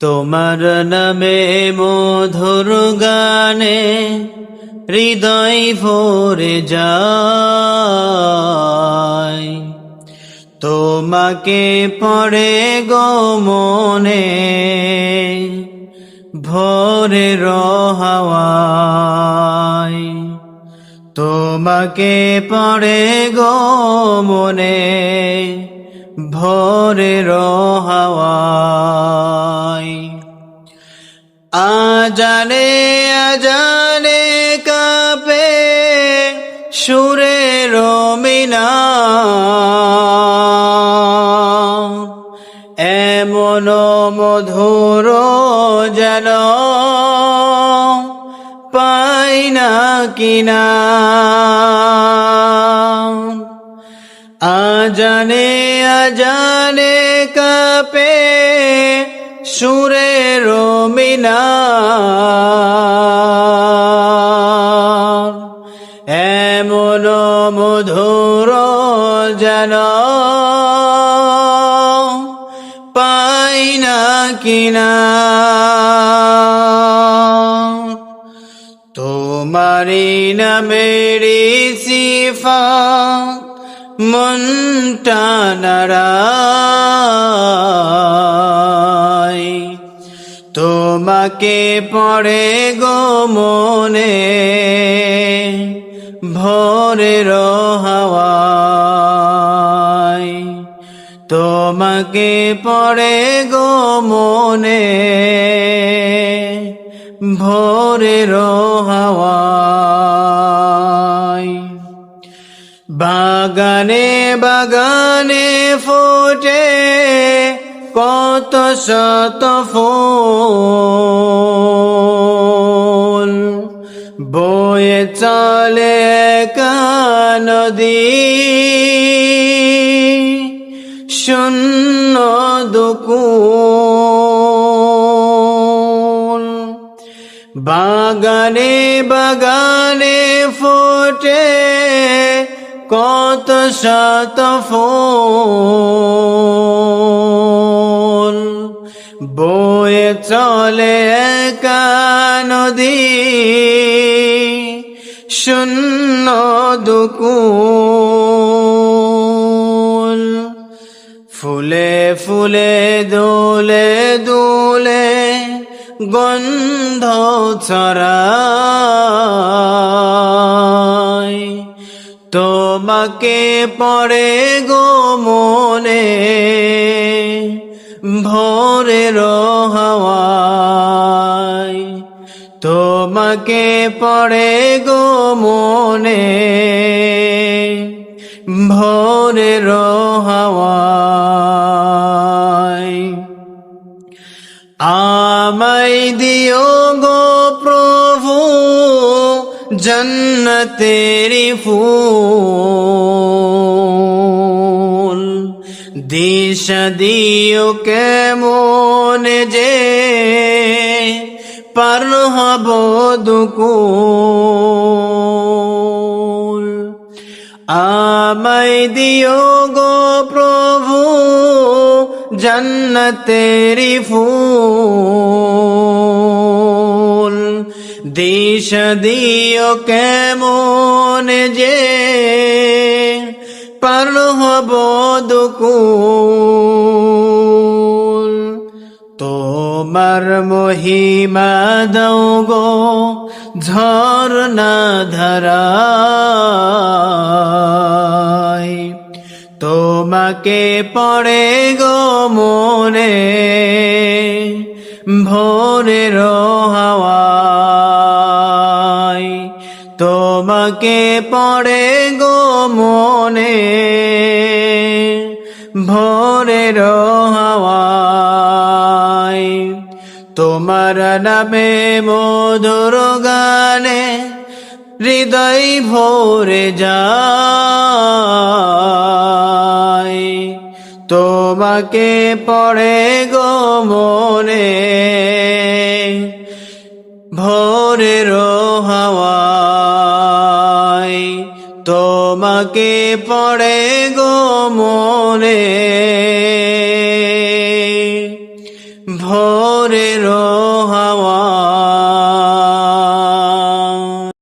তোমার নামে মধুর গানে হৃদয় ভরে যায়। তোমাকে পড়ে গো মনে ভরে রহাওয়ায়। তোমাকে পড়ে গো মনে ভরে রহাওয়ায়। রমিনা এমন মধুর যেন পাই না কিনা। আজানে আজানে কাপে সুরে রমিনা। এমন মধুর যেন পাই না কিনা। তোমারি নামেরি সিফা মনটা তোমাকে পড়ে গো মনে ভরে রহাওয়ায়। তোমাকে পড়ে গো মনে ভোরের রহাওয়ায়। বাগানে বাগানে ফোটে কত শত ফুল। বয়ে চলে নদী শূন্য দুকুল। বাগানে বাগানে ফোটে কত শত ফুল। বয়ে চলে নদী, শূন্য দুকুল। ফুলে ফুলে দোলে দোলে গন্ধ ছড়ায়। তোমাকে পড়ে গো মনে ভোরে রহাওয়ায় তোমাকে পড়ে গো মনে ভোরে রহাওয়ায় আমায় দিও গো প্রভু জন্নতেরি ফুল। দিশা দিও কেমন যে, পার হব দুকুল। আমায় দিও গো প্রভু জন্নতেরি ফুল। দিশ দিও কেমন যে পার হব দুকুল। তোমার মহিমা দৌ গো ঝর্ণা ধরা তোমাকে পড়ে গো মনে ভোরে রহাওয়ায় তোমাকে পড়ে গো মনে ভোরে রহাওয়ায় তোমার নামে মধুর গানে হৃদয় ভোরে যায়। তোমাকে পড়ে গো মনে ভোরে রহাওয়ায় তোমাকে পড়ে গো মনে?